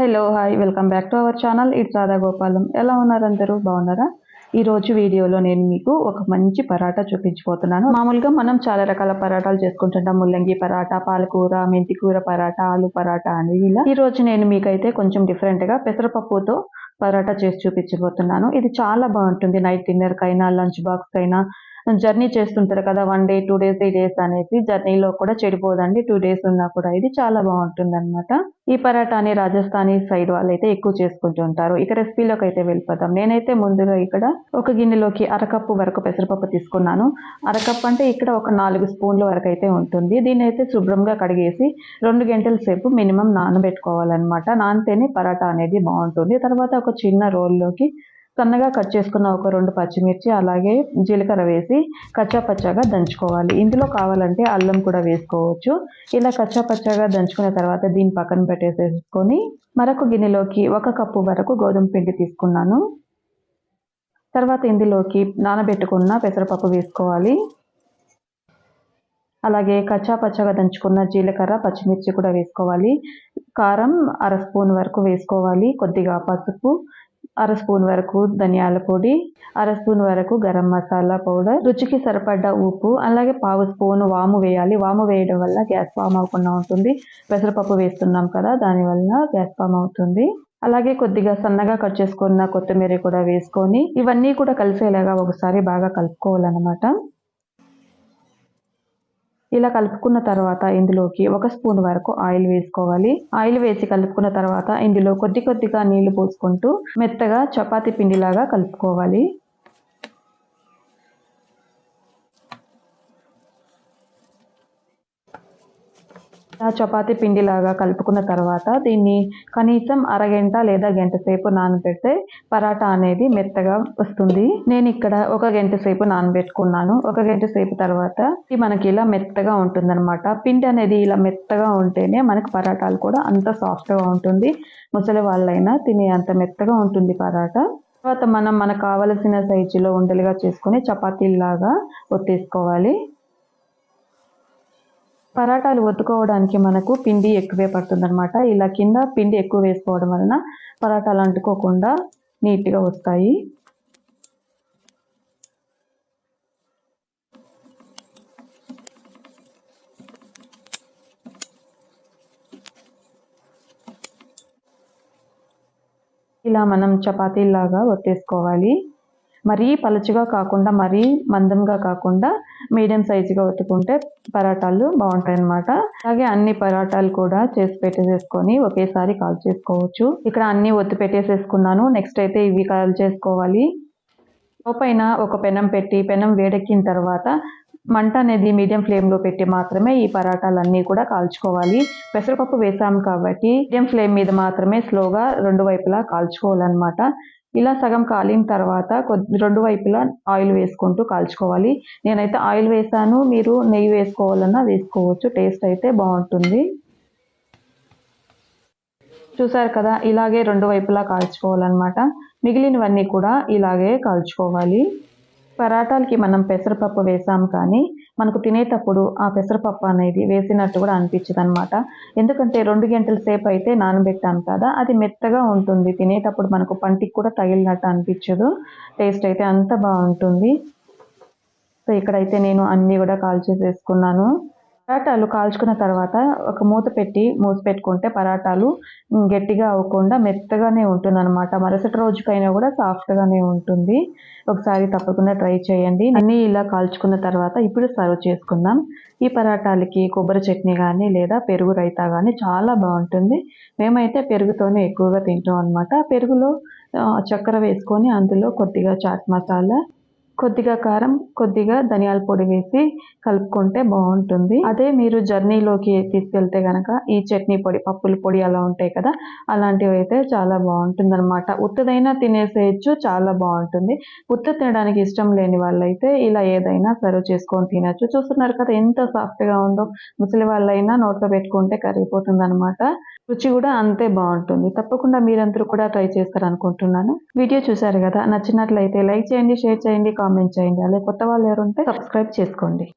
Hello hi welcome back to our channel it's Radha Gopalam ఎలా ఉన్నారు అందరూ? బాగున్నారా? ఈరోజు వీడియోలో నేను మీకు ఒక మంచి పరాటా చూపించబోతున్నాను. మామూలుగా మనం చాలా రకాల పరాటాలు చేసుకుంటుంటాం. ముల్లంగి పరాటా పాలకూర మెంతికూర పరాటా ఆలు పరాటా అని ఇలా. ఈ రోజు నేను మీకైతే కొంచెం డిఫరెంట్గా పెసరపప్పుతో పరాటా చేసి చూపించబోతున్నాను. ఇది చాలా బాగుంటుంది. నైట్ డిన్నర్కైనా లంచ్ బాక్స్కైనా జర్నీ చేస్తుంటారు కదా one day two days three days అనేసి జర్నీలో కూడా చెడిపోదండి. టూ డేస్ ఉన్నా కూడా ఇది చాలా బాగుంటుంది అనమాట ఈ పరాటాని రాజస్థానీ సైడ్ వాళ్ళు అయితే ఎక్కువ చేసుకుంటూ ఉంటారు. ఇక రెసిపీలోకి అయితే వెళ్ళిపోతాం నేనైతే ముందుగా ఇక్కడ ఒక గిన్నెలోకి అరకప్పు వరకు పెసరపప్పు తీసుకున్నాను. అరకప్పు అంటే ఇక్కడ ఒక నాలుగు స్పూన్ల వరకు అయితే ఉంటుంది. దీన్ని అయితే శుభ్రంగా కడిగేసి రెండు గంటల సేపు మినిమం నానబెట్టుకోవాలన్నమాట. నానితేనే పరాటా అనేది బాగుంటుంది. తర్వాత ఒక చిన్న రోల్లోకి సన్నగా కట్ చేసుకున్న ఒక రెండు పచ్చిమిర్చి అలాగే జీలకర్ర వేసి కచ్చా పచ్చాగా దంచుకోవాలి. ఇందులో కావాలంటే అల్లం కూడా వేసుకోవచ్చు. ఇలా కచ్చా పచ్చాగా దంచుకున్న తర్వాత దీన్ని పక్కన పెట్టేసేసుకొని మరొక గిన్నెలోకి ఒక కప్పు వరకు గోధుమ పిండి తీసుకున్నాను. తర్వాత ఇందులోకి నానబెట్టుకున్న పెసరపప్పు వేసుకోవాలి. అలాగే కచ్చా పచ్చగా దంచుకున్న జీలకర్ర పచ్చిమిర్చి కూడా వేసుకోవాలి. కారం అర స్పూన్ వరకు వేసుకోవాలి. కొద్దిగా పసుపు అర స్పూన్ వరకు ధనియాల పొడి అర స్పూన్ వరకు గరం మసాలా పౌడర్ రుచికి సరిపడ్డ ఉప్పు అలాగే పావు స్పూన్ వాము వేయాలి. వాము వేయడం వల్ల గ్యాస్ ఫామ్ అవ్వకుండా ఉంటుంది. పెసరపప్పు వేస్తున్నాం కదా దానివల్ల గ్యాస్ ఫామ్ అవుతుంది. అలాగే కొద్దిగా సన్నగా కట్ చేసుకున్న కొత్తిమీర కూడా వేసుకొని ఇవన్నీ కూడా కలిసేలాగా ఒకసారి బాగా కలుపుకోవాలన్నమాట. ఇలా కలుపుకున్న తర్వాత ఇందులోకి ఒక స్పూన్ వరకు ఆయిల్ వేసుకోవాలి. ఆయిల్ వేసి కలుపుకున్న తర్వాత ఇందులో కొద్ది కొద్దిగా నీళ్ళు పోసుకుంటూ మెత్తగా చపాతీ పిండిలాగా కలుపుకోవాలి. ఆ చపాతి పిండిలాగా కలుపుకున్న తర్వాత దీన్ని కనీసం అరగంట లేదా గంట సేపు నానబెడితే పరాటా అనేది మెత్తగా వస్తుంది. నేను ఇక్కడ ఒక గంట సేపు నానబెట్టుకున్నాను. ఒక గంట సేపు తర్వాత ఇది మనకి ఇలా మెత్తగా ఉంటుంది పిండి అనేది ఇలా మెత్తగా ఉంటేనే మనకి పరాటాలు కూడా అంత సాఫ్ట్గా ఉంటుంది. ముసలి వాళ్ళైనా తినే అంత మెత్తగా ఉంటుంది పరాటా. తర్వాత మనం మనకు కావలసిన సైజులో ఉండలుగా చేసుకుని చపాతీలాగా ఒత్తేసుకోవాలి. పరాటాలు ఒత్తుకోవడానికి మనకు పిండి ఎక్కువే పడుతుందనమాట ఇలా కింద పిండి ఎక్కువ వేసుకోవడం వలన పరాటాలు అంటుకోకుండా నీట్గా వస్తాయి. ఇలా మనం చపాతీలాగా ఒత్తేసుకోవాలి. మరీ పలుచుగా కాకుండా మరీ మందంగా కాకుండా మీడియం సైజుగా ఒత్తుకుంటే పరాటాలు బాగుంటాయి అన్నమాట అలాగే అన్ని పరాటాలు కూడా చేసి పెట్టేసేసుకొని ఒకేసారి కాల్ చేసుకోవచ్చు. ఇక్కడ అన్ని ఒత్తి పెట్టేసేసుకున్నాను. నెక్స్ట్ అయితే ఇవి కాల్ చేసుకోవాలి. పైన ఒక పెనం పెట్టి పెనం వేడెక్కిన తర్వాత మంట అనేది మీడియం ఫ్లేమ్లో పెట్టి మాత్రమే ఈ పరాటాలన్నీ కూడా కాల్చుకోవాలి. పెసరపప్పు వేసాం కాబట్టి మీడియం ఫ్లేమ్ మీద మాత్రమే స్లోగా రెండు వైపులా కాల్చుకోవాలన్నమాట. ఇలా సగం కాలిన తర్వాత కొద్ది రెండు వైపులా ఆయిల్ వేసుకుంటూ కాల్చుకోవాలి. నేనైతే ఆయిల్ వేసాను. మీరు నెయ్యి వేసుకోవాలన్నా వేసుకోవచ్చు. టేస్ట్ అయితే బాగుంటుంది. చూసారు కదా ఇలాగే రెండు వైపులా కాల్చుకోవాలన్నమాట. మిగిలినవన్నీ కూడా ఇలాగే కాల్చుకోవాలి. పరాటాలకి మనం పెసరపప్పు వేసాం కానీ మనకు తినేటప్పుడు ఆ పెసరపప్పు అనేది వేసినట్టు కూడా అనిపించదు అనమాట ఎందుకంటే రెండు గంటల సేపు అయితే నానబెట్టాను కదా అది మెత్తగా ఉంటుంది. తినేటప్పుడు మనకు పంటికి కూడా తగిలినట్టు అనిపించదు. టేస్ట్ అయితే అంత బాగుంటుంది. సో ఇక్కడైతే నేను అన్నీ కూడా కాల్ చేసేసుకున్నాను పరాటాలు కాల్చుకున్న తర్వాత ఒక మూత పెట్టి మూసి పెట్టుకుంటే పరాటాలు గట్టిగా అవ్వకుండా మెత్తగానే ఉంటుంది అనమాట మరుసటి రోజుకైనా కూడా సాఫ్ట్గానే ఉంటుంది. ఒకసారి తప్పకుండా ట్రై చేయండి. అన్నీ ఇలా కాల్చుకున్న తర్వాత ఇప్పుడు సర్వ్ చేసుకుందాం. ఈ పరాటాలకి కొబ్బరి చట్నీ కానీ లేదా పెరుగు రైతా కానీ చాలా బాగుంటుంది. మేమైతే పెరుగుతోనే ఎక్కువగా తింటాం అనమాట పెరుగులో చక్కెర వేసుకొని అందులో కొద్దిగా చాట్ మసాలా కొద్దిగా కారం కొద్దిగా ధనియాల పొడి వేసి కలుపుకుంటే బాగుంటుంది. అదే మీరు జర్నీలోకి తీసుకెళ్తే కనుక ఈ చట్నీ పొడి పప్పుల పొడి అలా ఉంటాయి కదా అలాంటివి అయితే చాలా బాగుంటుంది అనమాట ఉత్తదైనా తినేసేయచ్చు చాలా బాగుంటుంది. ఉత్త తినడానికి ఇష్టం లేని వాళ్ళైతే ఇలా ఏదైనా సర్వ్ చేసుకొని తినచ్చు. చూస్తున్నారు కదా ఎంత సాఫ్ట్గా ఉందో. ముసలి వాళ్ళైనా నోట్లో పెట్టుకుంటే కరిగిపోతుంది అనమాట రుచి కూడా అంతే బాగుంటుంది. తప్పకుండా మీరందరూ కూడా ట్రై చేస్తారనుకుంటున్నాను. వీడియో చూసారు కదా నచ్చినట్లయితే లైక్ చేయండి షేర్ చేయండి కామెంట్ చేయండి. అలాగే కొత్త వాళ్ళు ఎవరుంటే సబ్స్క్రైబ్ చేసుకోండి.